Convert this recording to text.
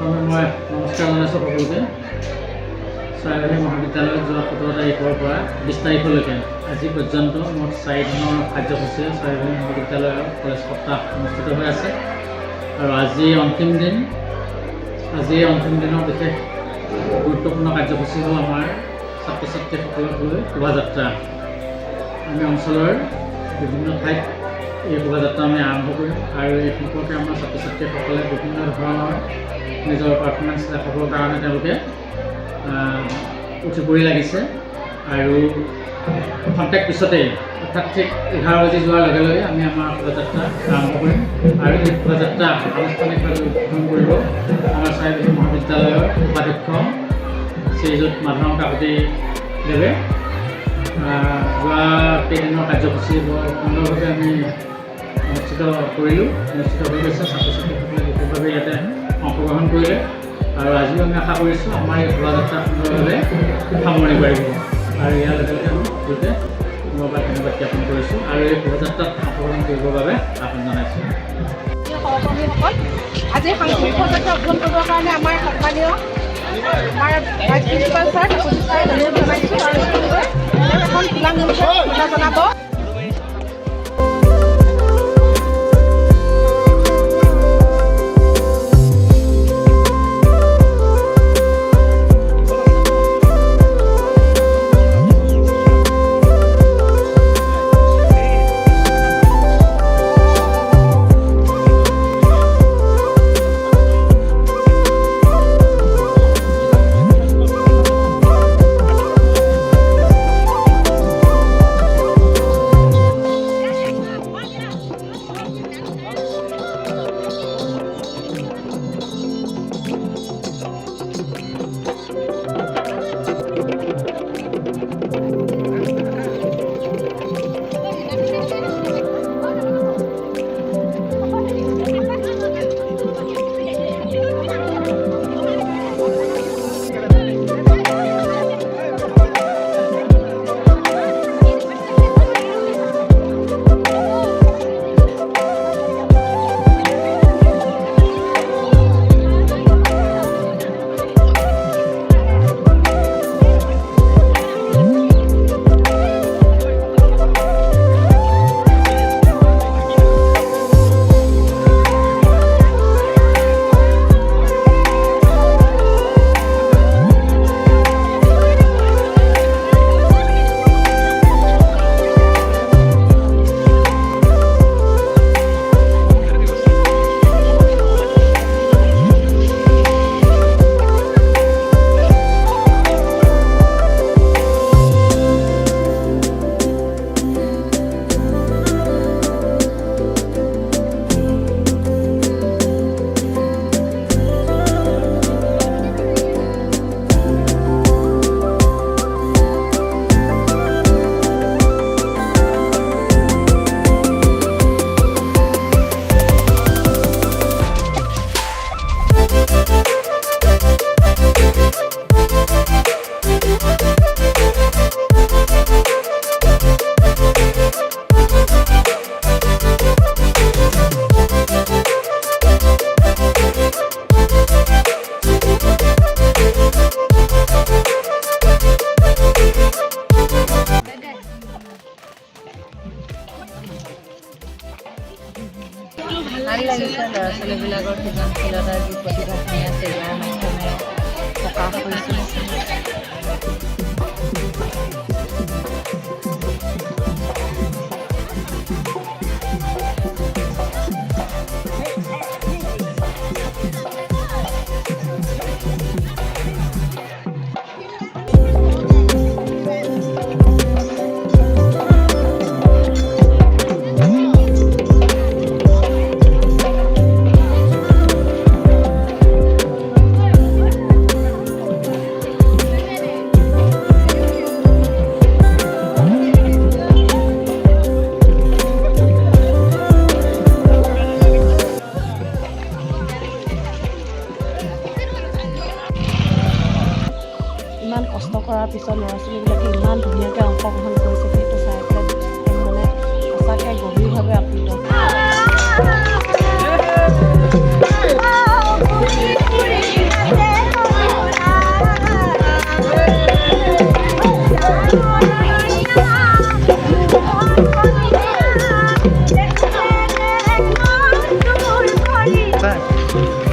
সমন্বয় নমস্কাৰ জনাইছোঁ সকলোকে চৰাইবাহী মহাবিদ্যালয়ত যোৱা সোতৰ তাৰিখৰ পৰা বিছ তাৰিখলৈকে, আজি পৰ্যন্ত মুঠ চাৰিদিনৰ কাৰ্যসূচী চৰাইবাহী মহাবিদ্যালয়ৰ কলেজ সপ্তাহ অনুষ্ঠিত হৈ আছে। আৰু আজি অন্তিম দিন, আজি অন্তিম দিনৰ বিশেষ গুৰুত্বপূৰ্ণ কাৰ্যসূচী হ'ল আমাৰ ছাত্ৰ ছাত্ৰীসকলক লৈ শোভাযাত্ৰা। আমি অঞ্চলৰ বিভিন্ন ঠাইত এই শোভাযাত্ৰা আমি আৰম্ভ কৰিম। আৰু এই সম্পৰ্কে আমাৰ ছাত্ৰ ছাত্ৰীসকলে বিভিন্ন ধৰণৰ নিজৰ পাৰফৰ্মেঞ্চ দেখাবৰ কাৰণে তেওঁলোকে উঠি পৰি লাগিছে। আৰু খন্তেক পিছতেই অৰ্থাৎ ঠিক এঘাৰ বাজি যোৱাৰ লগে লগে আমি আমাৰ শোভাযাত্ৰা আৰম্ভ কৰিম। আৰু এই শোভাযাত্ৰা আনুষ্ঠানিকভাৱে উদ্বোধন কৰিব আমাৰ চাৰিবাহী মহাবিদ্যালয়ৰ উপাধ্যক্ষ শ্ৰীযুত মাধৱৰাম কাকতি দেৱে। আহ, যোৱা কেইদিনৰ কাৰ্যসূচী বৰ সুন্দৰভাৱে আমি অনুষ্ঠিত কৰিলোঁ। অনুষ্ঠিত হৈ গৈছে ছাত্ৰ ছাত্ৰীসকলে বিশেষভাৱে ইয়াতে অংশগ্ৰহণ কৰিলে। আৰু আজিও আমি আশা কৰিছোঁ আমাৰ এই শোভাযাত্ৰা সুন্দৰভাৱে সামৰণি পাৰিব আৰু ইয়াৰ লগে লগে আমি সকলোকে ধন্যবাদ জ্ঞাপন কৰিছোঁ। আৰু এই শোভাযাত্ৰাত অংশগ্ৰহণ কৰিবৰ বাবে আহ্বান জনাইছোঁ। আজি সাংস্কৃতিক সজাগতা উদ্বোধন কৰিবৰ কাৰণে আমাৰ সন্মানীয় আমাৰ ভাইচ প্ৰিন্সিপাল ছাৰ ছাৰ অনুৰোধ জনাইছোঁ। আৰু এখন খোলামূলকৈ কথা জনাব। ল'ৰা ছোৱালীবিলাকৰ সৃজনশীলতাৰ যি প্ৰতিভাখিনি পিছৰ ল'ৰা ছোৱালীবিলাকে ইমান ধুনীয়াকৈ অংশগ্ৰহণ কৰিছে, সেইটো চাই পেলাই মানে সঁচাকৈ গভীৰভাৱে আপ্লুত Thanks.